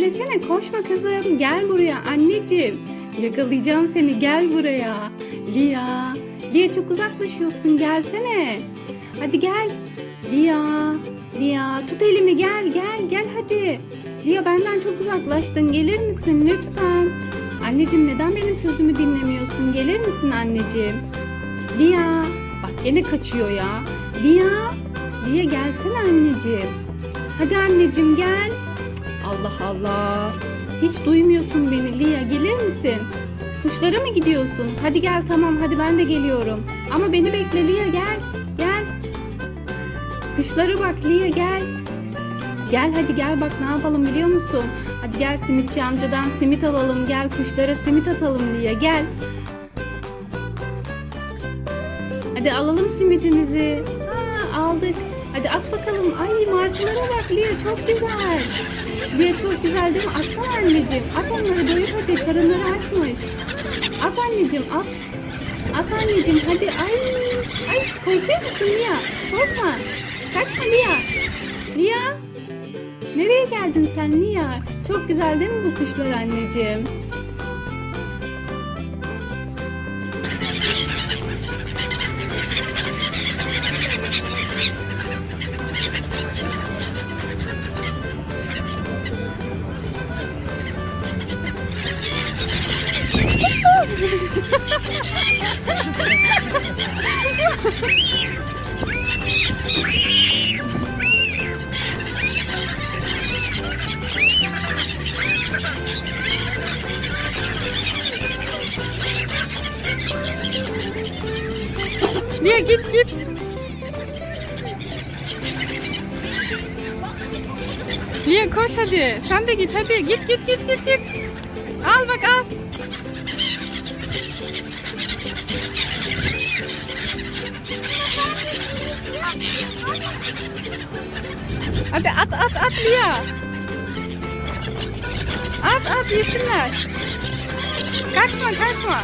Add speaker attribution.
Speaker 1: Lia, beklesene koşma kızım. Gel buraya anneciğim. Yakalayacağım seni gel buraya. Lia, Lia çok uzaklaşıyorsun gelsene. Hadi gel. Lia, Lia tut elimi gel gel gel hadi. Lia benden çok uzaklaştın gelir misin lütfen? Anneciğim neden benim sözümü dinlemiyorsun? Gelir misin anneciğim? Lia, bak gene kaçıyor ya. Lia, Lia gelsene anneciğim. Hadi anneciğim gel. Allah Allah. Hiç duymuyorsun beni Lia gelir misin? Kuşlara mı gidiyorsun? Hadi gel tamam hadi ben de geliyorum. Ama beni bekle Lia gel. Gel. Kuşlara bak Lia gel. Gel hadi gel bak ne yapalım biliyor musun? Hadi gel simitçi amcadan simit alalım. Gel kuşlara simit atalım Lia gel. Hadi alalım simitinizi. Ha, aldık. Hadi at bakalım. Martılara bak Lia çok güzel. Lia çok güzel değil mi? Atsana anneciğim. At onları doyur hadi. Karınları açmış. At anneciğim at. At anneciğim hadi. Ay, ay korkuyor musun Lia? Korkma. Kaçma Lia. Lia. Nereye geldin sen Lia? Çok güzel değil mi bu kuşlar anneciğim? Lia git git. Lia koş hadi. Sen de git hadi. Git git git git git. Al bak al. Hadi at at at Lia. At at yesinler. Kaçma kaçma.